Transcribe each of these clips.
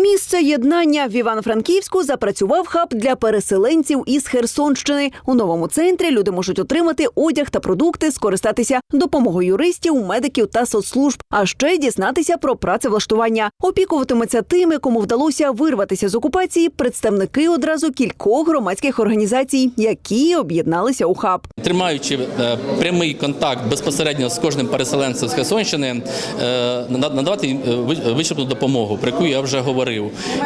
Місце єднання в Івано-Франківську запрацював хаб для переселенців із Херсонщини. У новому центрі люди можуть отримати одяг та продукти, скористатися допомогою юристів, медиків та соцслужб, а ще дізнатися про працевлаштування. Опікуватиметься тими, кому вдалося вирватися з окупації, представники одразу кількох громадських організацій, які об'єдналися у хаб. Тримаючи е, прямий контакт безпосередньо з кожним переселенцем з Херсонщини, е, нада- надавати е, ви- вичерпну допомогу, про яку я вже говорив.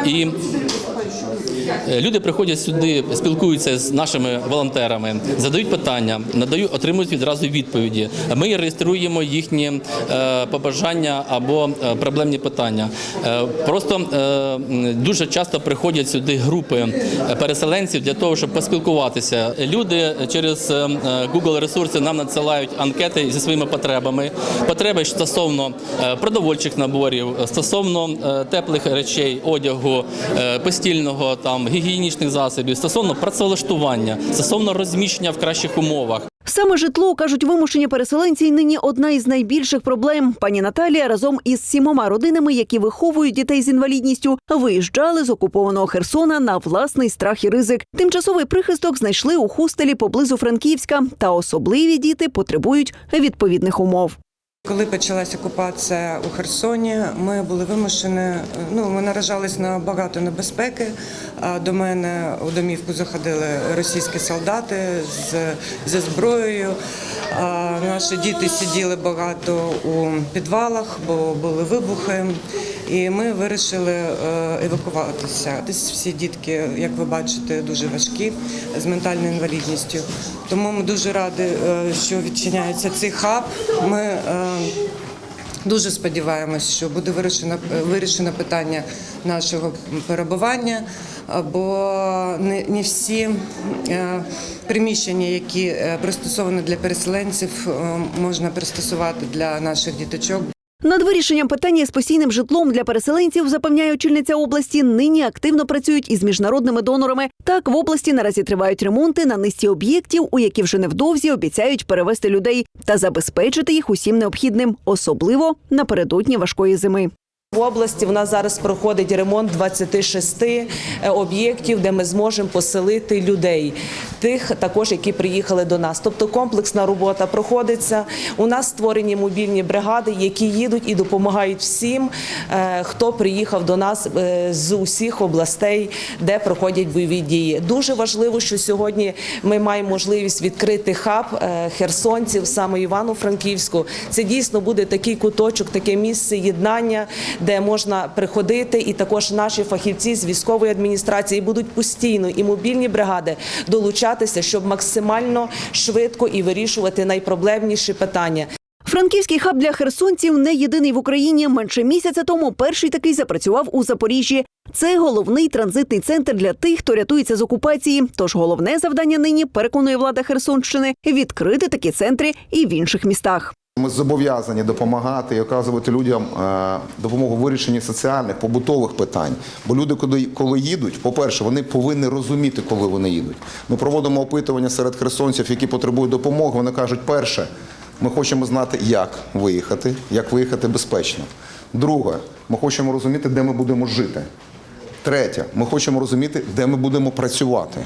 І е, люди приходять сюди, спілкуються з нашими волонтерами, задають питання, надають, отримують відразу відповіді. Ми реєструємо їхні е, побажання або е, проблемні питання. Е, Просто е, дуже часто приходять сюди групи е, переселенців для того, щоб поспілкуватися. Люди через е, е, Google ресурси нам надсилають анкети зі своїми потребами. Потреби стосовно е, продовольчих наборів, стосовно е, теплих речей, одягу, е, постільного там гігієнічних засобів, стосовно працевлаштування, стосовно розміщення в кращих умовах. Саме житло кажуть, вимушені переселенці нині одна із найбільших проблем. Пані Наталія разом із сімома родинами, які виховують дітей з інвалідністю, виїжджали з окупованого Херсона на власний страх і ризик. Тимчасовий прихисток знайшли у хостелі поблизу Франківська, та особливі діти потребують відповідних умов. Коли почалася окупація у Херсоні, ми були вимушені, ну ми наражались на багато небезпеки. До мене у домівку заходили російські солдати з, зі зброєю. Наші діти сиділи багато у підвалах, бо були вибухи. І ми вирішили е, евакуватися. Десь всі дітки, як ви бачите, дуже важкі з ментальною інвалідністю. Тому ми дуже раді, е, що відчиняється цей хаб. Ми е, Дуже сподіваємось, що буде вирішено, вирішено питання нашого перебування, бо не, не всі приміщення, які пристосовані для переселенців, можна пристосувати для наших діточок. Над вирішенням питання з постійним житлом для переселенців, запевняє очільниця області, нині активно працюють із міжнародними донорами. Так в області наразі тривають ремонти на низці об'єктів, у які вже невдовзі обіцяють перевести людей та забезпечити їх усім необхідним, особливо напередодні важкої зими. В області в нас зараз проходить ремонт 26 е, об'єктів, де ми зможемо поселити людей, тих також, які приїхали до нас. Тобто комплексна робота проходиться. У нас створені мобільні бригади, які їдуть і допомагають всім, е, хто приїхав до нас е, з усіх областей, де проходять бойові дії. Дуже важливо, що сьогодні ми маємо можливість відкрити хаб херсонців саме Івано-Франківську. Це дійсно буде такий куточок, таке місце єднання, де можна приходити, і також наші фахівці з військової адміністрації будуть постійно і мобільні бригади долучатися, щоб максимально швидко і вирішувати найпроблемніші питання. Франківський хаб для херсонців не єдиний в Україні. Менше місяця тому перший такий запрацював у Запоріжжі. Це головний транзитний центр для тих, хто рятується з окупації. Тож головне завдання нині переконує влада Херсонщини відкрити такі центри і в інших містах. Ми зобов'язані допомагати і оказувати людям е, допомогу в вирішенні соціальних, побутових питань. Бо люди, коли, їдуть, по-перше, вони повинні розуміти, коли вони їдуть. Ми проводимо опитування серед херсонців, які потребують допомоги. Вони кажуть, перше, ми хочемо знати, як виїхати, як виїхати безпечно. Друге, ми хочемо розуміти, де ми будемо жити. Третє, ми хочемо розуміти, де ми будемо працювати.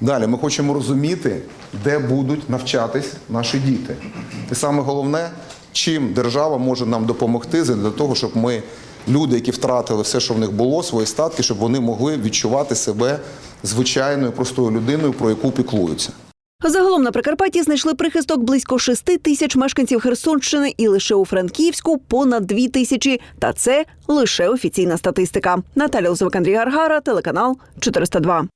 Далі ми хочемо розуміти, де будуть навчатись наші діти. І саме головне, чим держава може нам допомогти для того, щоб ми, люди, які втратили все, що в них було, свої статки, щоб вони могли відчувати себе звичайною простою людиною, про яку піклуються. Загалом на Прикарпатті знайшли прихисток близько 6 тисяч мешканців Херсонщини і лише у Франківську понад 2 тисячі. Та це лише офіційна статистика. Наталя Лозовик, Андрій Гаргара, телеканал 402.